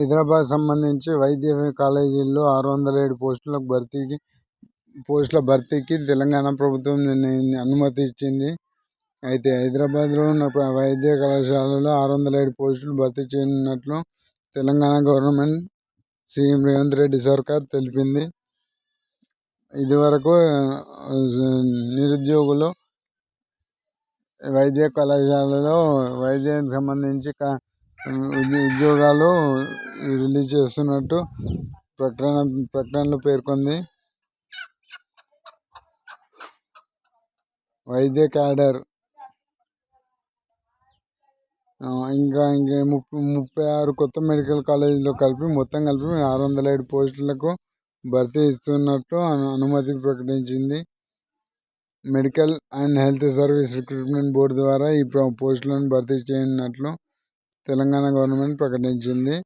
హైదరాబాద్ సంబంధించి వైద్య కాలేజీల్లో ఆరు వందల ఏడు పోస్టుల భర్తీకి పోస్టుల భర్తీకి తెలంగాణ ప్రభుత్వం అనుమతి ఇచ్చింది అయితే హైదరాబాద్లో ఉన్న వైద్య కళాశాలలో ఆరు వందల ఏడు పోస్టులు భర్తీ చేయనున్నట్లు తెలంగాణ గవర్నమెంట్ సీఎం రేవంత్ రెడ్డి సర్కార్ తెలిపింది. ఇదివరకు నిరుద్యోగులు వైద్య కళాశాలలో వైద్యానికి సంబంధించి ఉద్యోగాలు రిలీజ్ చేస్తున్నట్టు ప్రకటన ప్రకటనలో పేర్కొంది. వైద్య క్యాడర్. ఇంకా ఇంకా ముప్పై ముప్పై ఆరు కొత్త మెడికల్ కాలేజీలో కలిపి మొత్తం కలిపి ఆరు వందల ఏడు పోస్టులకు భర్తీ ఇస్తున్నట్టు అనుమతి ప్రకటించింది. Medical and health service recruitment board ద్వారా ఈ పోస్టులను భర్తీ చేయనున్నట్లు తెలంగాణ గవర్నమెంట్ ప్రకటించింది.